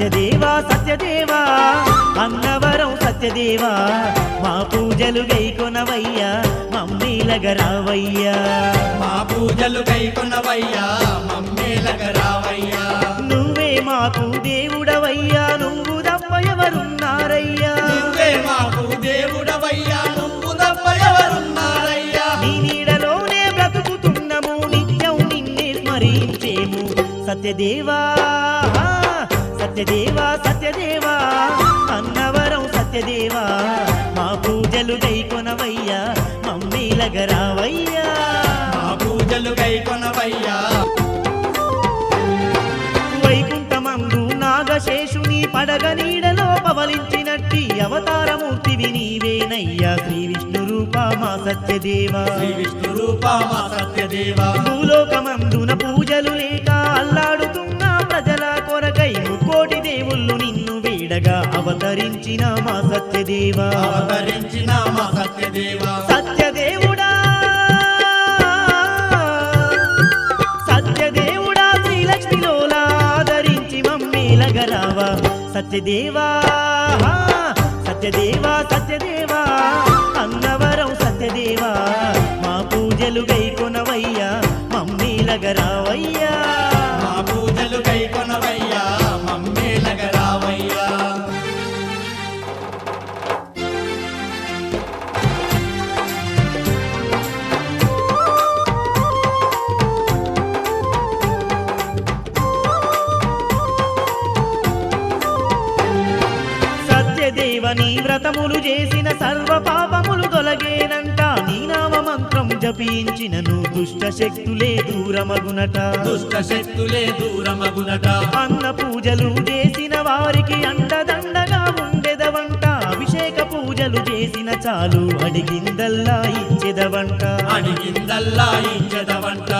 సత్యదేవా సత్యదేవా అన్నవరం సత్యదేవా మా పూజలు గైకొనవయ్యా మమ్మీలగరావయ్యా. మా పూజలు కైకొనవయ్యా మమ్మేలగరావయ్యా. నువ్వే మాకు దేవుడవయ్యా నువ్వు తప్ప ఎవరున్నారయ్యా. నువ్వే మాకు దేవుడవయ్యా నువ్వు తప్ప ఎవరున్నారయ్యా. నీ నీడలోనే బ్రతుకుతున్నాము నిత్యం నిన్నే స్మరించేము సత్యదేవా. సత్యదేవా సత్యదేవా అన్నవరం సత్యదేవా మా పూజలు గైకొనవయ్యా మమ్మీలగరావయ్యా మా పూజలు కైకొనవయ్యా వైకుంఠమందు నాగశేషుని పడగ నీడలో పవలించినట్టి అవతారమూర్తివి నీవేనయ్యా. శ్రీ విష్ణు రూప మా సత్యదేవా. శ్రీ విష్ణు రూప మా సత్యదేవా. వేడగా అవతరించిన మా సత్యదేవా. అవతరించిన మా సత్యదేవా. సత్యదేవుడా. సత్యదేవుడా శ్రీలక్ష్మిలోలా ఆదరించి మమ్మీలగరావా సత్యదేవా సత్యదేవా సత్యదేవా. అన్నవరం సత్యదేవా. మా పూజలు గైకొనవయ్యా మమ్మీలగరావయ్యా సత్యదేవని వ్రతములు చేసిన సర్వ పాపములు తొలగేనంట. నీ నామ మంత్రం జపించినను దుష్ట శక్తులే దూరమగునట. దుష్ట శక్తులే దూరమగునట. అన్న పూజలు చేసిన వారికి అండదండగా ఉండెదవంట. అభిషేక పూజలు చేసిన చాలు అడిగిందల్లా ఇచ్చెదవంట. అడిగిందల్లా ఇచ్చదవంట.